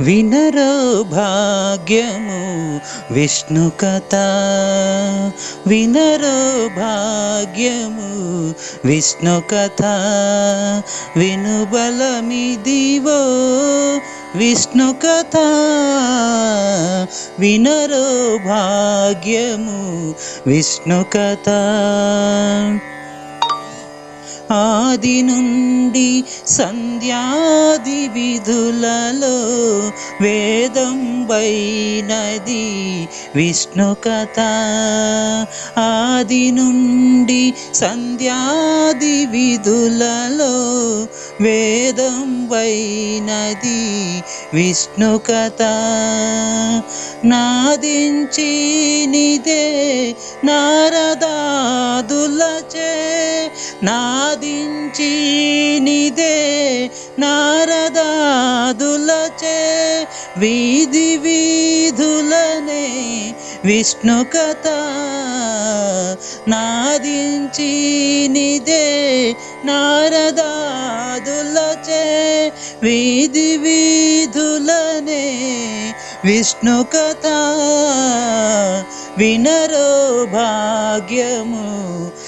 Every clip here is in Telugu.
వినరో భాగ్యము విష్ణు కథ వినరో భాగ్యము విష్ణు కథ వినుబలమిదివో విష్ణు కథ వినరో భాగ్యము విష్ణు కథ ఆది నుండి సంధ్యాది విధులలో వేదం వైనది విష్ణు కథ ఆది నుండి సంధ్యాది విధులలో వేదం వైనది విష్ణు కథ నాదించి నిదే నారదాదులచే సాధించి నిదే నారదాదులచే వీధి వీధులనే విష్ణు కథ నాదించి నిదే నారదాదులచే వీధి వీధులనే విష్ణు కథ వినరో భాగ్యము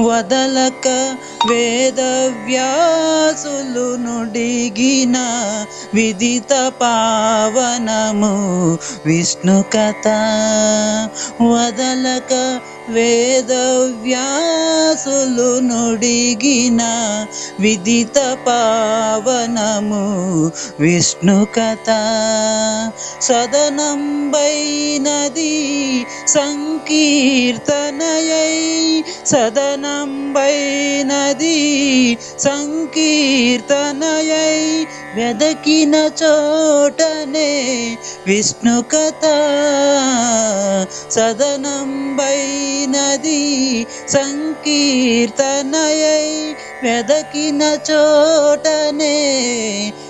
వదలక వేదవ్యాసులు నుడిగిన విదిత పావనము విష్ణు కథ. వదలక వేదవ్యాసులు నుడిగిన విదిత పావనము విష్ణు కథ. సదనంబైనది సంకీర్తనయై సదనంబైనది సంకీర్తనయై వెదకిన చోటనే విష్ణు కథ. సదనంబైనది సంకీర్తనయై వెదకిన చోటనే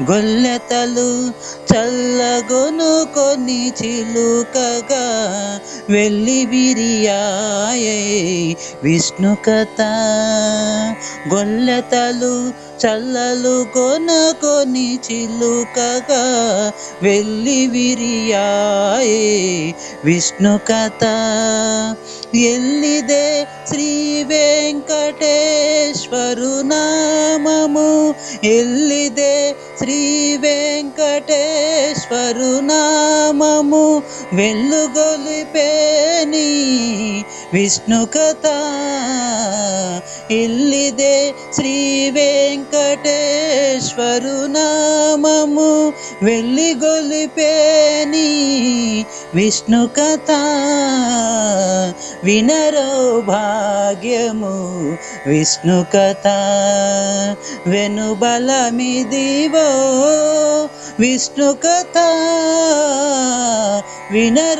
గొల్లెతలు చల్లగొను కొని చిలుకగా వెళ్ళి విరియాయే విష్ణు కథ. గొల్లెతలు చల్లలు కొనుకొని చిలుకగా వెళ్ళి విరియాయే విష్ణು కథ. ఎల్లిదే శ్రీ వెంకటేశ్వరునా నామము ఎల్లిదే శ్రీ వెంకటేశ్వరు నామము. వెల్లుగొలిపేని విష్ణు కథ ఎల్లిదే శ్రీ వెంకటేశ్వరు నామము. వెల్లిగొలిపేని విష్ణు కథ వినరో భాగ్యము విష్ణు కథ. వెనుబలమిదివో విష్ణు కథ వినర